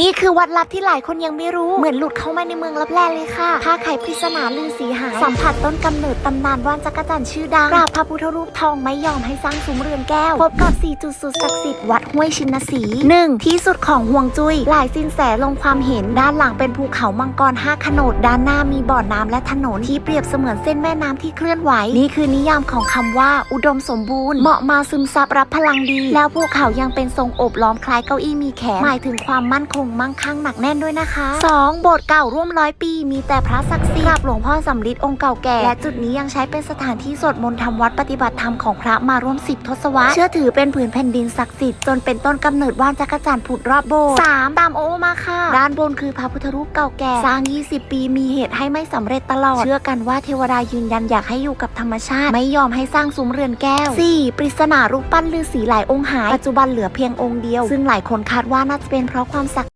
นี่คือวัดลับที่หลายคนยังไม่รู้ เหมือนหลุดเข้ามาในเมืองลับแลเลยค่ะถ้าไขปริศนาลือสีหาย สัมผัสต้นกำเนิดตำนานว่านจักรจันทร์ชื่อดังกราบพระพุทธรูปทองไม่ยอมให้สร้างซุ้มเรือนแก้ว พบกับ 4 จุดสุดศักดิ์สิทธิ์วัดห้วยชินสี 1. ที่สุดของห่วงจุย้ยหลายสินแสลงความเห็นด้านหลังเป็นภูเขามังกรห้าขนดด้านหน้ามีบ่อน้ำและถนนที่เปรียบเสมือนเส้นแม่น้ำที่เคลื่อนไหว นี่คือนิยามของคำว่า อุดมสมบูรณ์เหมาะมาซึมซับรับพลังดี แล้วภูเขายังเป็นทรงโอบล้อมคล้ายเก้าอี้มีแขนหมายถึงความมั่นคงมั่งคั่งหนักแน่นด้วยนะคะ 2. โบสถ์เก่าร่วมร้อยปี มีแต่พระศักดิ์สิทธิ์กราบหลวงพ่อสำริดองค์เก่าแก่ และจุดนี้ยังใช้เป็นสถานที่สวดมนต์ทำวัดปฏิบัติธรรมของพระมาร่วมสิบทศวรรษ เชื่อถือเป็นผืนแผ่นดินศักดิ์สิทธิ์จนเป็นต้นกำเนิดว่านจักรจันทร์ผุดรอบโบสถ์ 3. ตามโอมาค่ะ ด้านบนคือพระพุทธรูปเก่าแก่สร้าง 20 ปีมีเหตุให้ไม่สำเร็จตลอด เชื่อกันว่าเทวดายืนยันอยากให้อยู่กับธรรมชาติ ไม่ยอมให้สร้างซุ้มเรือนแก้ว 4. ปริศนารูปปั้นฤาษีหลายองค์หาย ปัจจุบันเหลือเพียงองค์เดียว ซึ่งหลายคนคาดว่าน่าจะเป็นเพราะความศักดิ์